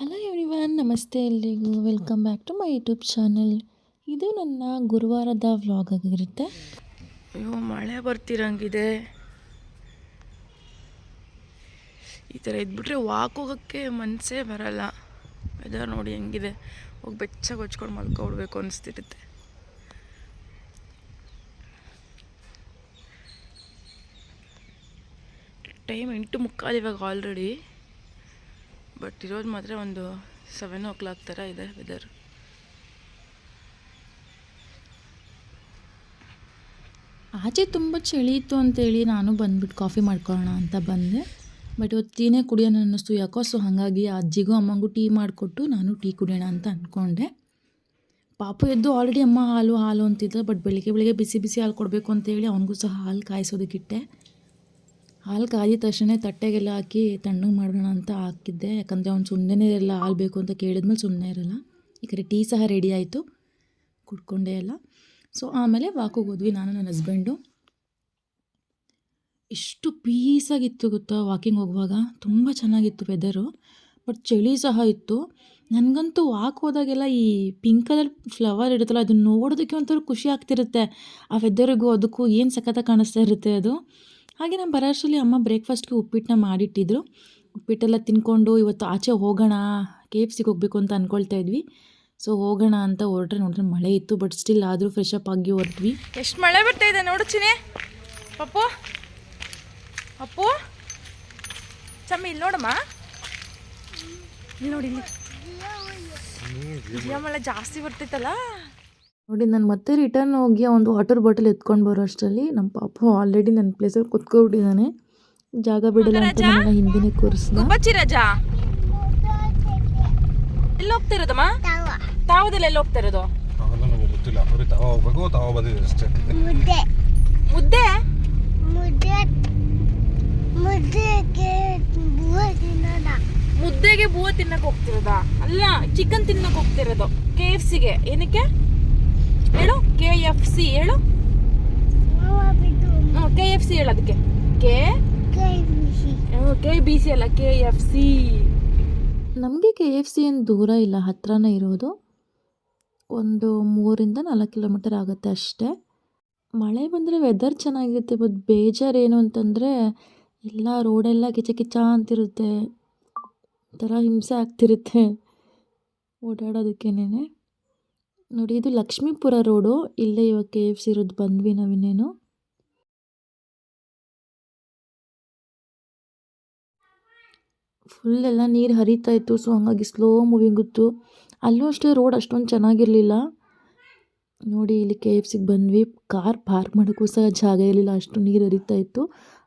Hello everyone ನಮಸ್ತೆ ಎಲ್ರಿಗೂ. Welcome back to my YouTube channel ಇದು ನನ್ನ ಗುರುವಾರದ ವ್ಲಾಗ್ ಆಗಿರುತ್ತೆ. ಅಯ್ಯೋ, ಮಳೆ ಬರ್ತಿರಂಗಿದೆ. ಈ ಥರ ಇದ್ಬಿಟ್ರೆ ವಾಕ್ ಹೋಗೋಕ್ಕೆ ಮನಸ್ಸೇ ಬರಲ್ಲ. ವೆದರ್ ನೋಡಿ ಹೆಂಗಿದೆ. ಹೋಗಿ ಬೆಚ್ಚಾಗಿ ಹೊಚ್ಕೊಂಡು ಮಲ್ಕೊಬಿಡ್ಬೇಕು ಅನಿಸ್ತಿರುತ್ತೆ. ಟೈಮ್ ಎಂಟು ಮುಕ್ಕಾಲು ಇವಾಗ ಆಲ್ರೆಡಿ ಬಟ್ ಇರೋದು ಮಾತ್ರ ಒಂದು ಸೆವೆನ್ ಓ ಕ್ಲಾಕ್ ಥರ ಇದೆ ವೆದರ್ ಆಚೆ ತುಂಬ ಚಳಿ ಇತ್ತು ಅಂತೇಳಿ ನಾನು ಬಂದ್ಬಿಟ್ಟು ಕಾಫಿ ಮಾಡ್ಕೊಳ್ಳೋಣ ಅಂತ ಬಂದೆ. ಬಟ್ ಇವತ್ತು ಟೀನೇ ಕುಡಿಯೋಣ ಅನ್ನಿಸ್ತು ಯಾಕೋ ಸೊ ಹಾಗಾಗಿ ಅಜ್ಜಿಗೂ ಅಮ್ಮಂಗೂ ಟೀ ಮಾಡಿಕೊಟ್ಟು ನಾನು ಟೀ ಕುಡಿಯೋಣ ಅಂತ ಅಂದ್ಕೊಂಡೆ. ಪಾಪು ಎದ್ದು ಆಲ್ರೆಡಿ ಅಮ್ಮ ಹಾಲು ಹಾಲು ಅಂತಿದ್ದ ಬಟ್ ಬೆಳಿಗ್ಗೆ ಬೆಳಿಗ್ಗೆ ಬಿಸಿ ಬಿಸಿ ಹಾಲು ಕೊಡಬೇಕು ಅಂತೇಳಿ ಅವನಿಗೂ ಸಹ ಹಾಲು ಕಾಯಿಸೋದಕ್ಕಿಟ್ಟೆ ಹಾಲು ಕಾದಿದ ತಕ್ಷಣ ತಟ್ಟೆಗೆಲ್ಲ ಹಾಕಿ ತಣ್ಣಗೆ ಮಾಡೋಣ ಅಂತ ಹಾಕಿದ್ದೆ. ಯಾಕಂದರೆ ಅವ್ನು ಸುಮ್ಮನೆ ಇರಲ್ಲ ಹಾಲು ಬೇಕು ಅಂತ ಕೇಳಿದ್ಮೇಲೆ ಸುಮ್ಮನೆ ಇರಲ್ಲ. ಈ ಕಡೆ ಟೀ ಸಹ ರೆಡಿ ಆಯಿತು. ಕುಡ್ಕೊಂಡೆ ಎಲ್ಲ. ಸೊ ಆಮೇಲೆ ವಾಕಿಗೆ ಹೋದ್ವಿ ನಾನು, ನನ್ನ ಹಸ್ಬೆಂಡು. ಎಷ್ಟು ಪೀಸಾಗಿತ್ತು ಗೊತ್ತಾ ವಾಕಿಂಗ್ ಹೋಗುವಾಗ. ತುಂಬ ಚೆನ್ನಾಗಿತ್ತು ವೆದರು ಬಟ್ ಚಳಿ ಸಹ ಇತ್ತು. ನನಗಂತೂ ವಾಕ್ ಹೋದಾಗೆಲ್ಲ ಈ ಪಿಂಕ್ ಕಲರ್ ಫ್ಲವರ್ ಇರುತ್ತಲ್ಲ, ಅದನ್ನ ನೋಡೋದಕ್ಕೆ ಒಂಥರ ಖುಷಿ ಆಗ್ತಿರುತ್ತೆ. ಆ ವೆದರಿಗೂ ಅದಕ್ಕೂ ಏನು ಸಖತ್ತಾಗಿ ಕಾಣಿಸ್ತಾ ಇರುತ್ತೆ ಅದು? ಹಾಗೆ ನಮ್ಮ ಬರೋ ಅಷ್ಟರಲ್ಲಿ ಅಮ್ಮ ಬ್ರೇಕ್ಫಾಸ್ಟ್ಗೆ ಉಪ್ಪಿಟ್ಟನ್ನ ಮಾಡಿಟ್ಟಿದ್ರು. ಉಪ್ಪಿಟ್ಟೆಲ್ಲ ತಿನ್ಕೊಂಡು ಇವತ್ತು ಆಚೆ ಹೋಗೋಣ ಕೆ ಎಫ್ ಸಿಗೆ ಹೋಗಬೇಕು ಅಂತ ಅಂದ್ಕೊಳ್ತಾ ಇದ್ವಿ. ಸೊ ಹೋಗೋಣ ಅಂತ ಹೊರಟ್ರೆ ನೋಡಿದ್ರೆ ಮಳೆ ಇತ್ತು ಬಟ್ ಸ್ಟಿಲ್ ಆದರೂ ಫ್ರೆಶ್ ಅಪ್ ಆಗಿ ಹೊರಟ್ವಿ. ಎಷ್ಟು ಮಳೆ ಬರ್ತಾ ಇದೆ ನೋಡು ಚಿನಿ ಪಪ್ಪು. ಅಪ್ಪು ಚಮ್ಮಿ ಇಲ್ಲಿ ನೋಡಮ್ಮ. ಇಲ್ಲಿ ನೋಡಿ ಇಲ್ಲಿ ಮಳೆ ಜಾಸ್ತಿ ಬರ್ತಿತ್ತಲ್ಲ. ನೋಡಿ ನಾನು ಮತ್ತೆ ರಿಟರ್ನ್ ಹೋಗಿ ಒಂದು ವಾಟರ್ ಬಾಟಲ್ ಎತ್ಕೊಂಡು ಬರೋ ಅಷ್ಟರಲ್ಲಿ ನಮ್ಮ ಪಾಪ ಆಲ್ರೆಡಿ ನನ್ನ ಪ್ಲೇಸಲ್ಲಿ ಕುತ್ಕೊಬಿಟ್ಟಿದ್ದಾನೆ. ಜಾಗ ಬಿಡಲ್ಲ ಅಂತ ನನ್ನ ಹಿಂದಿನೇ ಕೂರಿಸ್ದ. ಬಚ್ಚಿ ರಜಾ ಎಲ್ಲಿ ಹೋಗ್ತಾ ಇರೋದಮ್ಮ ತಾವದೆಲ್ಲ ಎಲ್ಲಿ ಹೋಗ್ತಾ ಇರೋದು? ಗೊತ್ತಿಲ್ಲ. ಬರೀ ತಾವ ಹೋಗ್ಬೇಕು ತಾವ ಬಂದಿದೆ ಅಷ್ಟೇ. ಮುದ್ದೆ. ಮುದ್ದೆ? ಮುದ್ದೆಗೆ ಬೂವ ತಿನ್ನೋಣ. ಮುದ್ದೆಗೆ ಬೂವ ತಿನ್ನಕ್ಕೆ ಹೋಗ್ತಿರೋದಾ? ಅಲ್ಲ ಚಿಕನ್ ತಿನ್ನಕ್ಕೆ ಹೋಗ್ತಿರೋದು ಕೆ ಎಫ್ ಸಿಗೆ ಏನಕ್ಕೆ? ಹೇಳು ಕೆ ಎಫ್ ಸಿ ಹೇಳು. ಕೆ ಎಫ್ ಸಿ ಹೇಳು ಅದಕ್ಕೆ. ಕೆ ಕೈ ಬಿ ಸಿ ಅಲ್ಲ ಕೆ ಎಫ್ ಸಿ ನಮಗೆ ಕೆ ಎಫ್ ಸಿ ಏನು ದೂರ ಇಲ್ಲ, ಹತ್ರನೇ ಇರೋದು. ಒಂದು ಮೂರಿಂದ ನಾಲ್ಕು ಕಿಲೋಮೀಟರ್ ಆಗುತ್ತೆ ಅಷ್ಟೇ. ಮಳೆ ಬಂದರೆ ವೆದರ್ ಚೆನ್ನಾಗಿರುತ್ತೆ ಬಟ್ ಬೇಜಾರು ಏನು ಅಂತಂದರೆ ಎಲ್ಲ ರೋಡೆಲ್ಲ ಕಿಚ ಕಿಚ ಅಂತಿರುತ್ತೆ. ಒಂಥರ ಹಿಂಸೆ ಆಗ್ತಿರುತ್ತೆ ಓಡಾಡೋದಕ್ಕೇನೆ ನೋಡಿ, ಇದು ಲಕ್ಷ್ಮೀಪುರ ರೋಡು. ಇಲ್ಲೇ ಇವಾಗ ಕೆ ಎಫ್ ಸಿ ಇರೋದು ಬಂದ್ವಿ ನಾವಿನ್ನೇನು ಫುಲ್ ಎಲ್ಲ ನೀರು ಹರಿತಾ ಇತ್ತು ಸೊ ಹಂಗಾಗಿ ಸ್ಲೋ ಮೂವಿಂಗ್ ಇತ್ತು. ಅಲ್ಲೂ ಅಷ್ಟೇ ರೋಡ್ ಅಷ್ಟೊಂದು ಚೆನ್ನಾಗಿರಲಿಲ್ಲ. ನೋಡಿ, ಇಲ್ಲಿ ಕೆ ಎಫ್ ಸಿಗೆ ಬಂದ್ವಿ. ಕಾರ್ ಪಾರ್ಕ್ ಮಾಡೋಕ್ಕೂ ಸಹ ಜಾಗ ಇರಲಿಲ್ಲ, ಅಷ್ಟು ನೀರು ಹರಿತಾ ಇತ್ತು.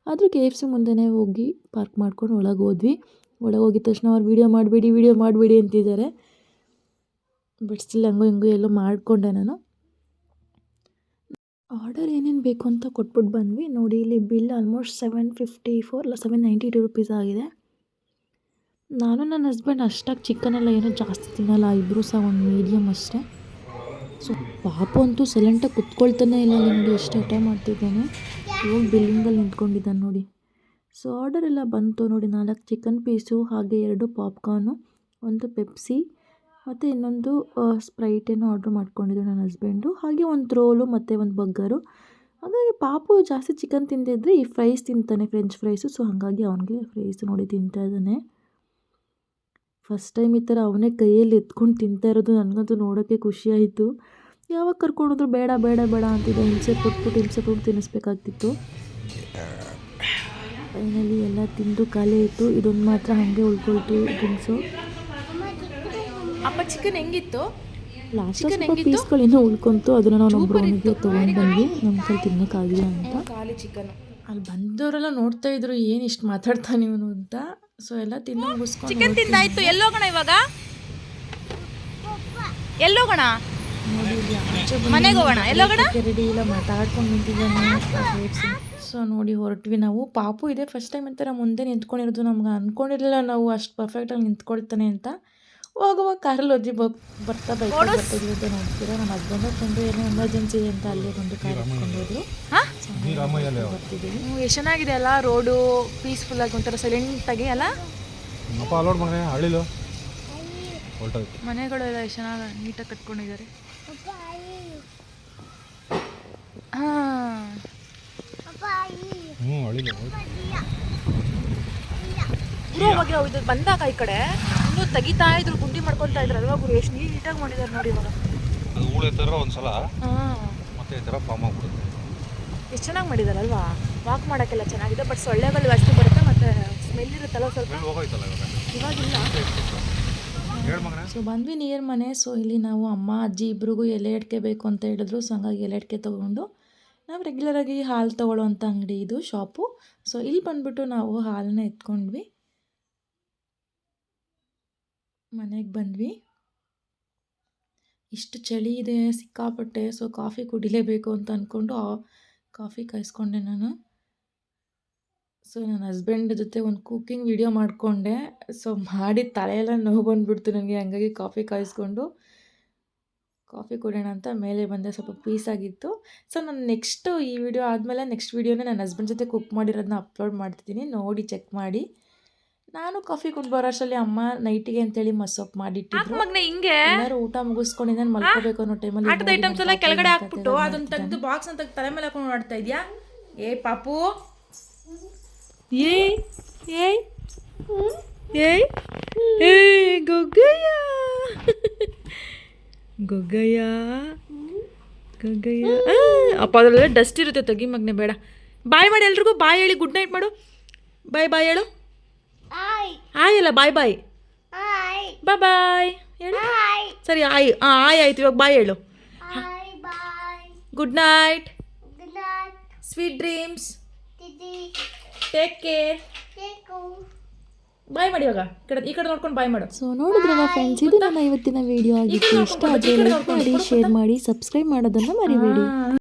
ಆದರೂ ಕೆ ಎಫ್ ಸಿ ಮುಂದೆನೇ ಹೋಗಿ ಪಾರ್ಕ್ ಮಾಡ್ಕೊಂಡು ಒಳಗೆ ಹೋದ್ವಿ. ಒಳಗೆ ಹೋಗಿದ ತಕ್ಷಣ ಅವ್ರು ವೀಡಿಯೋ ಮಾಡಬೇಡಿ ವೀಡಿಯೋ ಮಾಡಬೇಡಿ ಅಂತಿದ್ದಾರೆ. ಬಟ್ ಸ್ಟಿಲ್ ಹಂಗೋ ಹಿಂಗೋ ಎಲ್ಲೋ ಮಾಡಿಕೊಂಡೆ ನಾನು. ಆರ್ಡರ್ ಏನೇನು ಬೇಕು ಅಂತ ಕೊಟ್ಬಿಟ್ಟು ಬಂದ್ವಿ. ನೋಡಿ ಇಲ್ಲಿ bill almost seven fifty four ಇಲ್ಲ ಸೆವೆನ್ ನೈಂಟಿ ಟು ರುಪೀಸ್ ಆಗಿದೆ. ನಾನು ನನ್ನ ಹಸ್ಬೆಂಡ್ ಅಷ್ಟಾಗಿ ಎಲ್ಲ ಏನೂ ಜಾಸ್ತಿ ತಿನ್ನಲ್ಲ. ಇಬ್ಬರು ಸಹ ಒಂದು ಮೀಡಿಯಮ್ ಅಷ್ಟೇ. ಸೊ, ಪಾಪು ಅಂತೂ ಸೈಲೆಂಟಾಗಿ ಕುತ್ಕೊಳ್ತಾನೆ ಇಲ್ಲ ನೋಡಿ ಎಷ್ಟು ಹಠ ಮಾಡ್ತಿದ್ದಾನೆ. ಇವಾಗ ಬಿಲ್ಲಿಂಗಲ್ಲಿ ನಿಂತ್ಕೊಂಡಿದ್ದಾನೆ ನೋಡಿ. ಸೊ ಆರ್ಡರ್ ಎಲ್ಲ ಬಂತು ನೋಡಿ. ನಾಲ್ಕು ಚಿಕನ್ ಪೀಸು, ಹಾಗೆ ಎರಡು ಪಾಪ್ಕಾರ್ನು ಒಂದು ಪೆಪ್ಸಿ ಮತ್ತು ಇನ್ನೊಂದು ಸ್ಪ್ರೈಟ್ ಏನೋ ಆರ್ಡ್ರ್ ಮಾಡ್ಕೊಂಡಿದ್ದು ನನ್ನ ಹಸ್ಬೆಂಡು. ಹಾಗೆ ಒಂದು ರೋಲು ಮತ್ತು ಒಂದು ಬಗ್ಗರು. ಹಾಗಾಗಿ ಪಾಪು ಜಾಸ್ತಿ ಚಿಕನ್ ತಿಂದಿದ್ದರೆ ಈ ಫ್ರೈಸ್ ತಿಂತಾನೆ, ಫ್ರೆಂಚ್ ಫ್ರೈಸು. ಸೊ, ಹಾಗಾಗಿ ಅವನಿಗೆ ಫ್ರೈಸ್ ನೋಡಿ ತಿಂತಾ ಇದ್ದಾನೆ. ಫಸ್ಟ್ ಟೈಮ್ ಈ ಥರ ಅವನೇ ಕೈಯಲ್ಲಿ ಎತ್ಕೊಂಡು ತಿಂತಾ ಇರೋದು ನನಗಂತೂ ನೋಡೋಕ್ಕೆ ಖುಷಿ ಆಯಿತು. ಯಾವಾಗ ಕರ್ಕೊಂಡೋದ್ರು ಬೇಡ ಬೇಡ ಬೇಡ ಅಂತಿದ್ದ. ಹಿಂಸೆ ಕೊಟ್ಬಿಟ್ಟು, ಹಿಂಸೆ ಕೊಟ್ಟು ತಿನ್ನಿಸ್ಬೇಕಾಗ್ತಿತ್ತು. ಫೈನಲಿ ಎಲ್ಲ ತಿಂದು ಖಾಲಿ ಆಯಿತು ಇದೊಂದು ಮಾತ್ರ ಹಾಗೆ ಉಳ್ಕೊಳ್ತು ಡ್ರಿಂಕ್ಸು ಅಪ್ಪ ಚಿಕನ್ ಹೆಂಗಿತ್ತು? ಲಾಸ್ಟ್ ಉಳ್ಕೊಂತು ಅದನ್ನ ನಾವು ಒಬ್ಬರು ಅವನಿಗೆ ತೊಗೊಂಡು ಬಂದ್ವಿ. ನಮ್ಮ ಕೈ ತಿನ್ನೋಕ್ಕಾಗಿಲ್ಲ ಅಂತ. ಖಾಲಿ ಚಿಕನ್. ಅಲ್ಲಿ ಬಂದವರೆಲ್ಲ ನೋಡ್ತಾ ಇದ್ರು ಏನು ಇಷ್ಟು ಮಾತಾಡ್ತಾನೆ ಇವನು ಅಂತ. ಸೊ ಎಲ್ಲ ಮುಗಿಸ್ಕೊಂಡು ಚಿಕನ್ ತಿಂದಾಯ್ತು. ಎಲ್ಲೋಗೋಣ ಇವಾಗ? ಎಲ್ಲೋಗೋಣ ಮನೆಗೆ ಹೋಗೋಣ. ಎಲ್ಲೋಗೋಣ ರೆಡಿ ಇಲ್ಲ ಮಾತಾಡ್ಕೊಂಡು ನಿಂತಿದ್ದಾನೆ ಸೊ ನೋಡಿ ಹೊರಟ್ವಿ ನಾವು. ಪಾಪು ಇದೆ ಫಸ್ಟ್ ಟೈಮ್ ಅಂತಾರೆ ಮುಂದೆ ನಿಂತ್ಕೊಂಡಿರೋದು ನಮ್ಗೆ ಅಂದ್ಕೊಂಡಿರಲಿಲ್ಲ ನಾವು. ಅಷ್ಟು ಪರ್ಫೆಕ್ಟಾಗಿ ನಿಂತ್ಕೊಳ್ತಾನೆ ಅಂತ. ಹೋಗುವಾಗ ಕಾರಲ್ಲಿ ಬ ಬರ್ತಾ ಬೈಕ್ ಬರ್ತಾ ಇದ್ವಿ ನೋಡ್ತೀರಾ? ನಮ್ಮ ಹಸ್ಬೆಂಡ್ ಬಂದು ಏನೋ ಎಮರ್ಜೆನ್ಸಿ ಅಂತ ಅಲ್ಲೇ ಬಂದು ಕಾರ್ ಹಾಕೊಂಡೋದ್ರು ಬರ್ತಿದ್ದೀವಿ. ಎಷ್ಟು ಚೆನ್ನಾಗಿದೆ ಅಲ್ಲ? ರೋಡು ಪೀಸ್ಫುಲ್ ಆಗಿ ಒಂಥರ ಸೈಲೆಂಟ್ ಆಗಿ ಅಲ್ಲ? ಅಪ್ಪ ಅಲೋಡ್ ಮಗನೆ ಹಳ್ಳಿಲು? ಹೊರಟೋಯ್ತು. ಮನೆಗಳು ಎಲ್ಲ ಎಷ್ಟು ಚೆನ್ನಾಗಿ ನೀಟಾಗಿ ಕಟ್ಕೊಂಡಿದ್ದಾರೆ. ಹಾಂ. ಬಂದಾಗ ಈ ಕಡೆ. ಇನ್ನೂ ತೆಗಿತಾ ಇದ್ರು ಗುಂಡಿ ಮಾಡ್ಕೊಳ್ತಾ ಇದ್ರು. ಅಲ್ವಾ ಗುರು? ಎಷ್ಟು ನೀಟಾಗಿ ಮಾಡಿದಾರೆ ನೋಡಿ ಇವಾಗ. ಅದು ಹೂಳೆ ಥರ ಒಂದ್ಸಲ ಮತ್ತೆ ಈ ಥರ ಫಾರ್ಮ್ ಆಗ್ಬಿಡುತ್ತೆ. ಎಷ್ಟು ಚೆನ್ನಾಗಿ ಮಾಡಿದಾರಲ್ವಾ ವಾಕ್ ಮಾಡೋಕ್ಕೆಲ್ಲ ಚೆನ್ನಾಗಿದೆ ಬಟ್ ಸೊಳ್ಳೆಗಳು ಜಾಸ್ತಿ ಬರುತ್ತೆ ಮತ್ತೆ ಸ್ಮೆಲ್ ಇರುತ್ತಲ್ಲ ಸ್ವಲ್ಪ? ಸ್ಮೆಲ್ ಹೋಗೋಯ್ತಲ್ಲ ಇವಾಗ? ಇವಾಗಿಲ್ಲ ಸೊ ಬಂದ್ವಿ ನಿಯರ್ ಮನೆ ಸೊ ಇಲ್ಲಿ ನಾವು ಅಮ್ಮ ಅಜ್ಜಿ ಇಬ್ರಿಗೂ ಎಲೆ ಅಡಿಕೆ ಬೇಕು ಅಂತ ಹೇಳಿದ್ರು ಸೊ ಹಂಗಾಗಿ ಎಲೆ ಅಡಿಕೆ ತೊಗೊಂಡು ನಾವು ರೆಗ್ಯುಲರಾಗಿ ಹಾಲು ತೊಗೊಳ್ಳೋವಂಥ ಅಂಗಡಿ ಇದು ಶಾಪು ಸೊ ಇಲ್ಲಿ ಬಂದ್ಬಿಟ್ಟು ನಾವು ಹಾಲನ್ನ ಎತ್ಕೊಂಡ್ವಿ. ಮನೆಗೆ ಬಂದ್ವಿ. ಇಷ್ಟು ಚಳಿ ಇದೆ, ಸಿಕ್ಕಾಪಟ್ಟೆ ಸೊ ಕಾಫಿ ಕುಡಿಲೇಬೇಕು ಅಂತ ಅಂದ್ಕೊಂಡು ಕಾಫಿ ಕಾಯಿಸ್ಕೊಂಡೆ ನಾನು. ಸೊ ನನ್ನ ಹಸ್ಬೆಂಡ್ ಜೊತೆ ಒಂದು ಕುಕ್ಕಿಂಗ್ ವಿಡಿಯೋ ಮಾಡಿಕೊಂಡೆ. ಸೊ ಮಾಡಿ ತಲೆಯೆಲ್ಲ ನೋವು ಬಂದುಬಿಡ್ತು ನನಗೆ, ಹಂಗಾಗಿ ಕಾಫಿ ಕಾಯಿಸ್ಕೊಂಡು. ಕಾಫಿ ಕುಡಿಯೋಣ ಅಂತ ಮೇಲೆ ಬಂದೆ, ಸ್ವಲ್ಪ ಪೀಸ್ ಆಗಿತ್ತು. ಸೊ ನಾನು ನೆಕ್ಸ್ಟು ಈ ವಿಡಿಯೋ ಆದಮೇಲೆ ನೆಕ್ಸ್ಟ್ ವೀಡಿಯೋನೇ ನನ್ನ ಹಸ್ಬೆಂಡ್ ಜೊತೆ ಕುಕ್ ಮಾಡಿರೋದನ್ನ ಅಪ್ಲೋಡ್ ಮಾಡ್ತಿದ್ದೀನಿ. ನೋಡಿ ಚೆಕ್ ಮಾಡಿ. ನಾನು ಕಾಫಿ ಕುಡ್ ಬರೋ ಅಷ್ಟರಲ್ಲಿ ಅಮ್ಮ ನೈಟಿಗೆ ಅಂತೇಳಿ ಮಸೊಪ್ಪು ಮಾಡಿಟ್ಟಿದ್ರು. ಮಗ್ನ ಹಿಂಗೆ? ಎಲ್ಲರೂ ಊಟ ಮುಗಿಸ್ಕೊಂಡು ನಾನು ಮಲ್ಕೋಬೇಕು ಅನ್ನೋ ಟೈಮಲ್ಲಿ ಆಟದ ಐಟಮ್ಸ್ ಎಲ್ಲ ಕೆಳಗಡೆ ಹಾಕ್ಬಿಟ್ಟು ಅದನ್ನ ತೆಗೆದು ಬಾಕ್ಸ್ ಅಂತ ತಲೆ ಮೇಲೆ ಹಾಕೊಂಡು ಮಾಡ್ತಾ ಇದೆಯಾ? ಏ ಪಾಪು. ಏಯ್ ಏಯ್ ಏಯ್ ಏ ಗೊಗ್ಗಯ್ಯ. ಗೊಗ್ಗಯ್ಯ ಗೊಗ್ಗಯ್ಯ. ಅಪ್ಪ ಅದರಲ್ಲ ಡಸ್ಟ್ ಇರುತ್ತೆ. ತೆಗಿ ಮಗ್ನೆ ಬೇಡ. ಬಾಯ್ ಮಾಡಿ ಎಲ್ರಿಗೂ ಬಾಯ್ ಹೇಳಿ ಗುಡ್ ನೈಟ್ ಮಾಡು. ಬಾಯ್ ಬಾಯ್ ಹೇಳು. ಆಯ್ ಆಯ್ ಅಲ್ಲ ಬಾಯ್ ಬಾಯ್ ಆಯ್ ಬಾಯ್ ಬಾಯ್ ಹೇಳು. ಆಯ್ ಸರಿ ಆಯ್ ಹಾಂ ಆಯ್ ಆಯ್ತು ಇವಾಗ ಬಾಯ್ ಹೇಳು. ಆಯ್ bye good night good night sweet dreams take care take bye ಮಾಡಿ ಇವಾಗ. ಈ ಕಡೆ ಈ ಕಡೆ ನೋಡ್ಕೊಂಡು ಬಾಯ್ ಮಾಡು. ಸೊ ನೋಡಿದ್ರಲ್ಲ ಫ್ರೆಂಡ್ಸ್ ಇದು ನನ್ನ ಇವತ್ತಿನ ವಿಡಿಯೋ ಆಗಿತ್ತು. ಇಷ್ಟ ಆದರೆ ಲೈಕ್ ಮಾಡಿ ಶೇರ್ ಮಾಡಿ ಸಬ್ಸ್ಕ್ರೈಬ್ ಮಾಡೋದನ್ನು ಮರಿಬೇಡಿ.